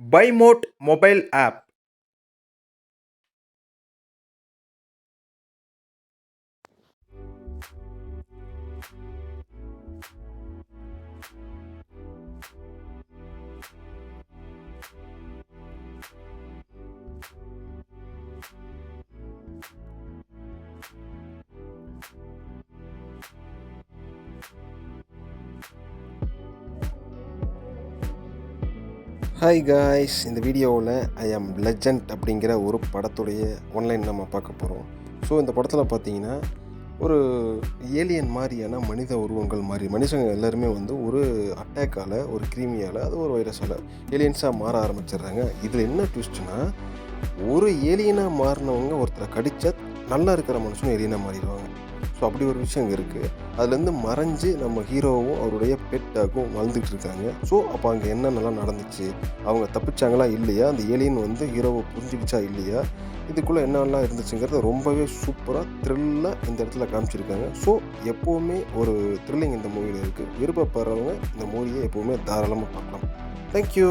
bymode mobile app hi guys இந்த வீடியோவில் ஐ ஆம் லெஜண்ட் அப்படிங்கிற ஒரு படத்துடைய ஒன்லைன் நம்ம பார்க்க போகிறோம் ஸோ இந்த படத்தில் பார்த்தீங்கன்னா ஒரு ஏலியன் மாதிரியான மனித உருவங்கள் மாதிரி மனுஷங்க எல்லாருமே வந்து ஒரு அட்டாக்கால் ஒரு கிருமியால் அது ஒரு வைரஸால் ஏலியன்ஸாக மாற ஆரம்பிச்சிடுறாங்க. இதில் என்ன ட்விஸ்ட்னா ஒரு ஏலியனாக மாறினவங்க ஒருத்தரை கடிச்சா நல்லா இருக்கிற மனுஷனும் ஏலியனாக மாறிடுவாங்க. ஸோ அப்படி ஒரு விஷயம் இங்கே இருக்குது அதுலேருந்து மறைஞ்சு நம்ம ஹீரோவும் அவருடைய பெட்டாக்கும் வளர்ந்துக்கிட்டு இருக்காங்க. ஸோ அப்போ அங்கே என்னென்னலாம் நடந்துச்சு? அவங்க தப்பிச்சாங்களா? இல்லையா? அந்த ஏலியன் வந்து ஹீரோவை புரிஞ்சுக்கிச்சா? இல்லையா? இதுக்குள்ளே என்னென்னலாம் இருந்துச்சுங்கிறத ரொம்பவே சூப்பராக த்ரில்லாக இந்த இடத்துல காமிச்சிருக்காங்க. ஸோ எப்போவுமே ஒரு த்ரில்லிங் இந்த மூவியில் இருக்குது விருப்பப்படுறவங்க இந்த மூவியை எப்போவுமே தாராளமாக பார்க்கலாம். தேங்க்யூ